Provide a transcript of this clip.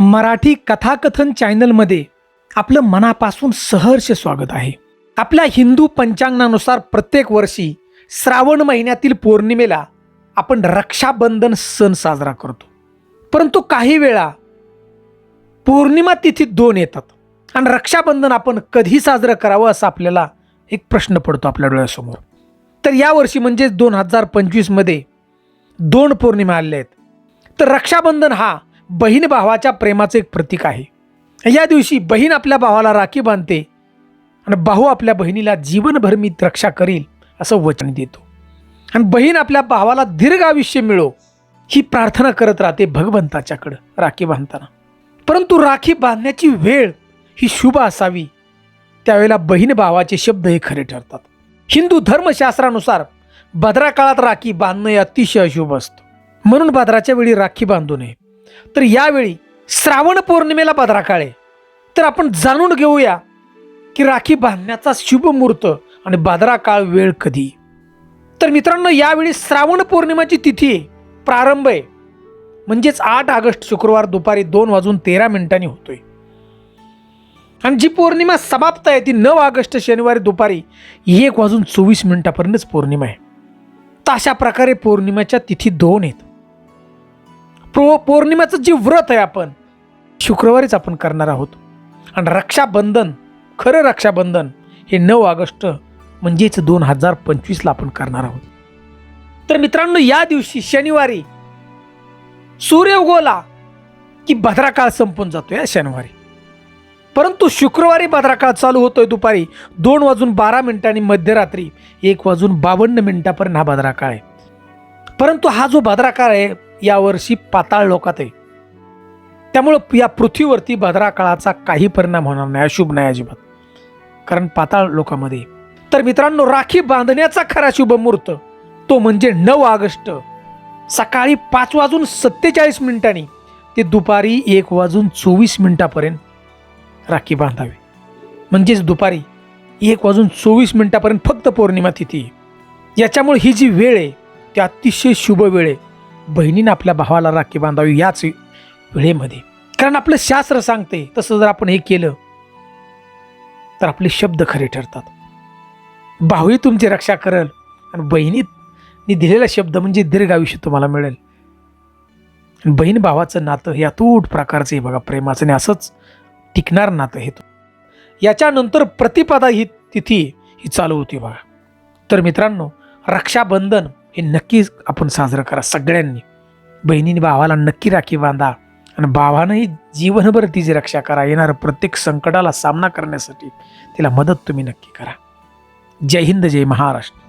मराठी कथाकथन चॅनलमध्ये आपलं मनापासून सहर्ष स्वागत आहे. आपल्या हिंदू पंचांगानुसार प्रत्येक वर्षी श्रावण महिन्यातील पौर्णिमेला आपण रक्षाबंधन सण साजरा करतो. परंतु काही वेळा पौर्णिमा तिथी दोन येतात आणि रक्षाबंधन आपण कधी साजरं करावं असा आपल्याला एक प्रश्न पडतो आपल्या डोळ्यासमोर. तर यावर्षी म्हणजेच दोन हजार पंचवीसमध्ये दोन पौर्णिमा आल्या आहेत. तर रक्षाबंधन हा बहीण भावाच्या प्रेमाचं एक प्रतीक आहे. या दिवशी बहीण आपल्या भावाला राखी बांधते आणि भाऊ आपल्या बहिणीला जीवनभर मी रक्षा करील असं वचन देतो. आणि बहीण आपल्या भावाला दीर्घ आयुष्य मिळो ही प्रार्थना करत राहते भगवंताच्याकडं राखी बांधताना. परंतु राखी बांधण्याची वेळ ही शुभ असावी. त्यावेळेला बहीण भावाचे शब्द हे खरे ठरतात. हिंदू धर्मशास्त्रानुसार भद्रा काळात राखी बांधणं हे अतिशय अशुभ असतं. म्हणून भद्राच्या वेळी राखी बांधू नये. तर यावेळी श्रावण पौर्णिमेला भद्रा काळ. आहे तर आपण जाणून घेऊया की राखी बांधण्याचा शुभ मुहूर्त आणि भद्रा काळ वेळ कधी. तर मित्रांनो यावेळी श्रावण पौर्णिमाची तिथी आहे प्रारंभ आहे. म्हणजेच आठ ऑगस्ट शुक्रवार दुपारी दोन वाजून तेरा मिनिटांनी होतोय. आणि जी पौर्णिमा समाप्त आहे ती नऊ ऑगस्ट शनिवारी दुपारी एक वाजून चोवीस मिनिटापर्यंतच पौर्णिमा आहे. तर अशा प्रकारे पौर्णिमेच्या तिथी दोन आहेत. पौ पौर्णिमेचं जे व्रत आहे आपण शुक्रवारीच आपण करणार आहोत. आणि रक्षाबंधन खरं रक्षाबंधन हे नऊ ऑगस्ट म्हणजेच दोन हजार पंचवीसला आपण करणार आहोत. तर मित्रांनो या दिवशी शनिवारी सूर्य उगवला की भद्राकाळ संपून जातो या शनिवारी. परंतु शुक्रवारी भद्राकाळ चालू होतोय दुपारी दोन वाजून बारा मिनिटांनी मध्यरात्री एक वाजून बावन्न मिनिटापर्यंत हा भद्राकाळ आहे. परंतु हा जो भद्राकाळ आहे यावर्षी पाताळ लोकात आहे. त्यामुळं या पृथ्वीवरती भद्रा काळाचा काही परिणाम होणार नाही अशुभ नाही अजिबात. कारण पाताळ लोकामध्ये तर मित्रांनो राखी बांधण्याचा खरा शुभ मुहूर्त तो म्हणजे नऊ ऑगस्ट. सकाळी पाच वाजून सत्तेचाळीस मिनिटांनी ते दुपारी एक वाजून चोवीस मिनिटापर्यंत राखी बांधावी. म्हणजेच दुपारी एक वाजून चोवीस मिनिटापर्यंत फक्त पौर्णिमा तिथी याच्यामुळे ही जी वेळ आहे ती अतिशय शुभ वेळ आहे. बहिणीनं आपल्या भावाला राखी बांधावी याच वेळेमध्ये. कारण आपलं शास्त्र सांगते तसं जर आपण हे केलं तर आपले शब्द खरे ठरतात. भाऊही तुमची रक्षा करेल आणि बहिणीनी दिलेला शब्द म्हणजे दीर्घ आयुष्य तुम्हाला मिळेल. बहीण भावाचं नातं हे अतूट प्रकारचं आहे बघा प्रेमाचं आणि असंच टिकणार नातं हे. याच्यानंतर प्रतिपदा ही तिथी ही चालू होती बघा. तर मित्रांनो रक्षाबंधन हे नक्कीच आपण साजरं करा सगळ्यांनी. बहिणीने भावाला नक्की राखी बांधा आणि भावानंही जीवनभर तिची रक्षा करा. येणारं प्रत्येक संकटाला सामना करण्यासाठी तिला मदत तुम्ही नक्की करा. जय हिंद जय महाराष्ट्र.